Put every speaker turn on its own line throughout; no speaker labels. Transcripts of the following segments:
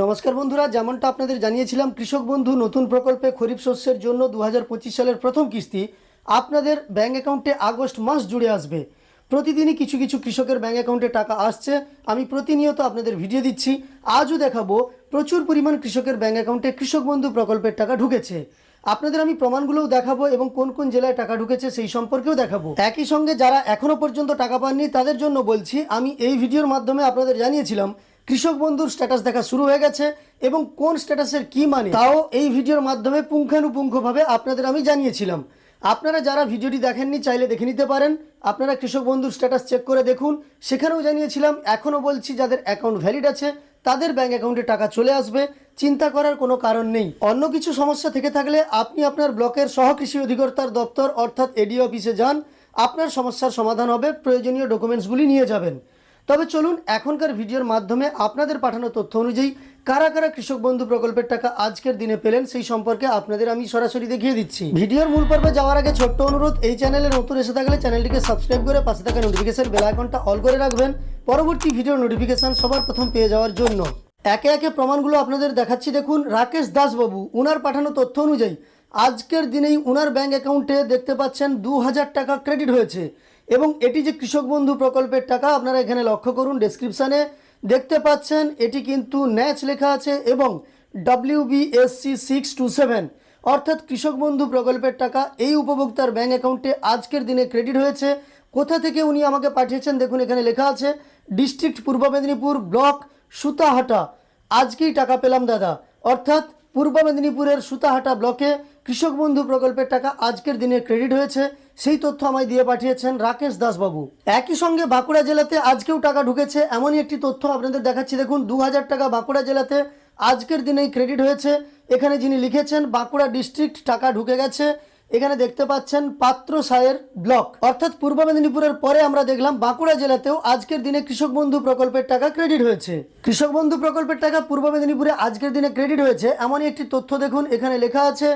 নমস্কার বন্ধুরা, যেমনটা আপনাদের জানিয়েছিলাম, কৃষক বন্ধু নতুন প্রকল্পে খরিফ শস্যের জন্য দু হাজার পঁচিশ সালের প্রথম কিস্তি আপনাদের ব্যাঙ্ক অ্যাকাউন্টে আগস্ট মাস জুড়ে আসবে। প্রতিদিনই কিছু কিছু কৃষকের ব্যাঙ্ক অ্যাকাউন্টে টাকা আসছে। আমি প্রতিনিয়ত আপনাদের ভিডিও দিচ্ছি। আজও দেখাবো, প্রচুর পরিমাণ কৃষকের ব্যাঙ্ক অ্যাকাউন্টে কৃষক বন্ধু প্রকল্পের টাকা ঢুকেছে। আপনাদের আমি প্রমাণগুলোও দেখাবো এবং কোন কোন জেলায় টাকা ঢুকেছে সেই সম্পর্কেও দেখাবো। একই সঙ্গে যারা এখনও পর্যন্ত টাকা পাননি, তাদের জন্য বলছি, আমি এই ভিডিওর মাধ্যমে আপনাদের জানিয়েছিলাম কৃষক বন্ধুর স্ট্যাটাস দেখা শুরু হয়ে গেছে এবং কোন স্ট্যাটাসের কি মানে তাও এই ভিডিওর মাধ্যমে পুঙ্খানুপুঙ্খভাবে আপনাদের আমি জানিয়েছিলাম। আপনারা যারা ভিডিওটি দেখেননি, চাইলে দেখে নিতে পারেন। আপনারা কৃষক বন্ধুর স্ট্যাটাস চেক করে দেখুন। সেখানেও জানিয়েছিলাম, এখনও বলছি, যাদের অ্যাকাউন্ট ভ্যালিড আছে, তাদের ব্যাঙ্ক অ্যাকাউন্টে টাকা চলে আসবে। চিন্তা করার কোনো কারণ নেই। অন্য কিছু সমস্যা থেকে থাকলে আপনি আপনার ব্লকের সহকৃষি অধিকর্তার দপ্তর অর্থাৎ এডি অফিসে যান। আপনার সমস্যার সমাধান হবে। প্রয়োজনীয় ডকুমেন্টসগুলি নিয়ে যাবেন। তবে চলুন এখনকার ভিডিওর মাধ্যমে আপনাদের পাঠানো তথ্য অনুযায়ী কারা কারা কৃষক বন্ধু প্রকল্পের টাকা আজকের দিনে পেলেন সেই সম্পর্কে আপনাদের আমি সরাসরি দেখিয়ে দিচ্ছি। ভিডিওর মূল পর্বে যাওয়ার আগে ছোট্ট অনুরোধ, এই চ্যানেলে নতুন এসে থাকলে চ্যানেলটিকে সাবস্ক্রাইব করে পাশে থাকা নোটিফিকেশন বেল আইকনটা অল করে রাখবেন। পরবর্তী ভিডিওর নোটিফিকেশন সবার প্রথম পেয়ে যাওয়ার জন্য। একে একে প্রমাণগুলো আপনাদের দেখাচ্ছি। দেখুন, রাকেশ দাসবাবু, উনার পাঠানো তথ্য অনুযায়ী আজকের দিনেই ওনার ব্যাঙ্ক অ্যাকাউন্টে দেখতে পাচ্ছেন দু হাজার টাকা ক্রেডিট হয়েছে এবং এটি যে কৃষক বন্ধু প্রকল্পের টাকা, আপনারা এখানে লক্ষ্য করুন ডেসক্রিপশানে দেখতে পাচ্ছেন এটি কিন্তু ন্যাচ লেখা আছে এবং W B S C six two seven অর্থাৎ কৃষক বন্ধু প্রকল্পের টাকা, এই উপভোক্তার ব্যাঙ্ক অ্যাকাউন্টে আজকের দিনে ক্রেডিট হয়েছে। কোথা থেকে উনি আমাকে পাঠিয়েছেন দেখুন এখানে লেখা আছে ডিস্ট্রিক্ট পূর্ব মেদিনীপুর ব্লক সুতাহাটা। আজকেই টাকা পেলাম দাদা। অর্থাৎ পূর্ব মেদিনীপুরের সুতাহাটা ব্লকে কৃষক বন্ধু প্রকল্পের টাকা আজকের দিনে ক্রেডিট হয়েছে, সেই তথ্য আমায় দিয়ে পাঠিয়েছেন রাকেশ দাসবাবু। একই সঙ্গে বাঁকুড়া জেলাতে আজকেও টাকা ঢুকেছে, এমনই একটি তথ্য আপনাদের দেখাচ্ছি। দেখুন দু হাজার টাকা বাঁকুড়া জেলাতে আজকের দিনেই ক্রেডিট হয়েছে। এখানে যিনি লিখেছেন, বাঁকুড়া ডিস্ট্রিক্ট টাকা ঢুকে গেছে। এখানে দেখতে পাচ্ছেন পাত্র সায়ের ব্লক। অর্থাৎ পূর্ব মেদিনীপুরের পরে আমরা দেখলাম বাঁকুড়া জেলাতেও আজকের দিনে কৃষক বন্ধু প্রকল্পের টাকা ক্রেডিট হয়েছে। কৃষক বন্ধু প্রকল্পের টাকা পূর্ব মেদিনীপুরে আজকের দিনে ক্রেডিট হয়েছে, এমনই একটি তথ্য দেখুন, এখানে লেখা আছে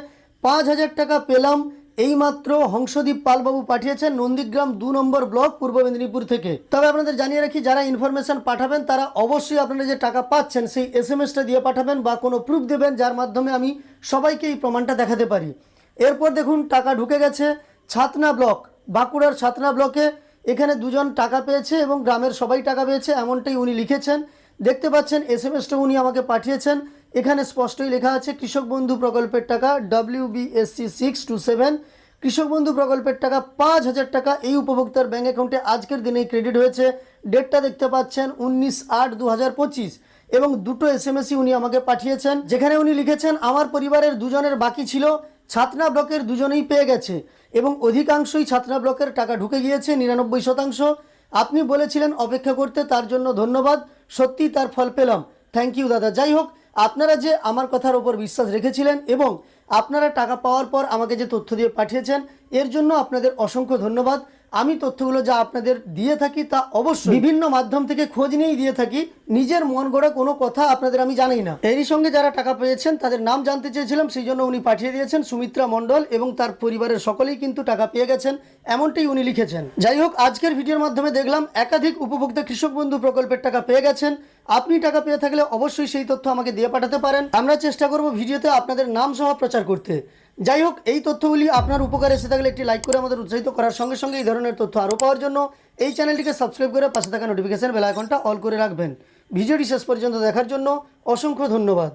পাঁচ হাজার টাকা পেলাম। এইমাত্র হংসদীপ পালবাবু পাঠিয়েছেন নন্দীগ্রাম দু নম্বর ব্লক, পূর্ব মেদিনীপুর থেকে। তবে আপনাদের জানিয়ে রাখি, যারা ইনফরমেশন পাঠাবেন, তারা অবশ্যই আপনারা যে টাকা পাচ্ছেন, সেই এস এম এসটা দিয়ে পাঠাবেন বা কোনো প্রুফ দেবেন, যার মাধ্যমে আমি সবাইকে এই প্রমাণটা দেখাতে পারি। এরপর দেখুন, টাকা ঢুকে গেছে ছাতনা ব্লক, বাঁকুড়ার ছাতনা ব্লকে। এখানে দুজন টাকা পেয়েছে এবং গ্রামের সবাই টাকা পেয়েছে, এমনটাই উনি লিখেছেন। দেখতে পাচ্ছেন এস এম এসটা উনি আমাকে পাঠিয়েছেন। এখানে স্পষ্টই লেখা আছে, কৃষক বন্ধু প্রকল্পের টাকা W B S C six two seven কৃষক বন্ধু প্রকল্পের টাকা পাঁচ হাজার টাকা এই উপভোক্তার ব্যাঙ্ক অ্যাকাউন্টে আজকের দিনেই ক্রেডিট হয়েছে। ডেটটা দেখতে পাচ্ছেন উনিশ আট দু এবং দুটো এস উনি আমাকে পাঠিয়েছেন, যেখানে উনি লিখেছেন, আমার পরিবারের দুজনের বাকি ছিল, ছাতনা ব্লকের দুজনেই পেয়ে গেছে। এবং অধিকাংশই ছাতনা ব্লকের টাকা ঢুকে গিয়েছে, নিরানব্বই শতাংশ। আপনি বলেছিলেন অপেক্ষা করতে, তার জন্য ধন্যবাদ। সত্যি তার ফল পেলাম। থ্যাংক ইউ দাদা। যাই হোক আপনারা যে আমার কথার ওপর বিশ্বাস রেখেছিলেন এবং আপনারা টাকা পাওয়ার পর আমাকে যে তথ্য দিয়ে পাঠিয়েছেন, এর জন্য আপনাদের অসংখ্য ধন্যবাদ। আমি তথ্যগুলো যা আপনাদের দিয়ে থাকি তা অবশ্যই বিভিন্ন মাধ্যম থেকে খোঁজ নিয়েই দিয়ে থাকি। নিজের মন গড়া কোনো কথা আপনাদের আমি জানি না। এরই সঙ্গে যারা টাকা পেয়েছেন, তাদের নাম জানতে চেয়েছিলাম, সেই জন্য উনি পাঠিয়ে দিয়েছেন সুমিত্রা মণ্ডল এবং তার পরিবারের সকলেই কিন্তু টাকা পেয়ে গেছেন, এমনটাই উনি লিখেছেন। যাই হোক, আজকের ভিডিওর মাধ্যমে দেখলাম একাধিক উপভোক্তা কৃষক বন্ধু প্রকল্পের টাকা পেয়ে গেছেন। আপনি টাকা পেয়ে থাকলে অবশ্যই সেই তথ্য আমাকে দিয়ে পাঠাতে পারেন। আমরা চেষ্টা করব ভিডিওতে আপনাদের নাম সহ প্রচার করতে। যাই হোক এই তথ্যগুলি আপনার উপকারে এসে থাকলে একটি লাইক করে আমাদের উৎসাহিত করার সঙ্গে সঙ্গে এই ধরনের তথ্য আরও পাওয়ার জন্য এই চ্যানেলটিকে সাবস্ক্রাইব করে পাশে থাকা নোটিফিকেশান বেলাইকনটা অল করে রাখবেন। ভিডিওটি শেষ পর্যন্ত দেখার জন্য অসংখ্য ধন্যবাদ।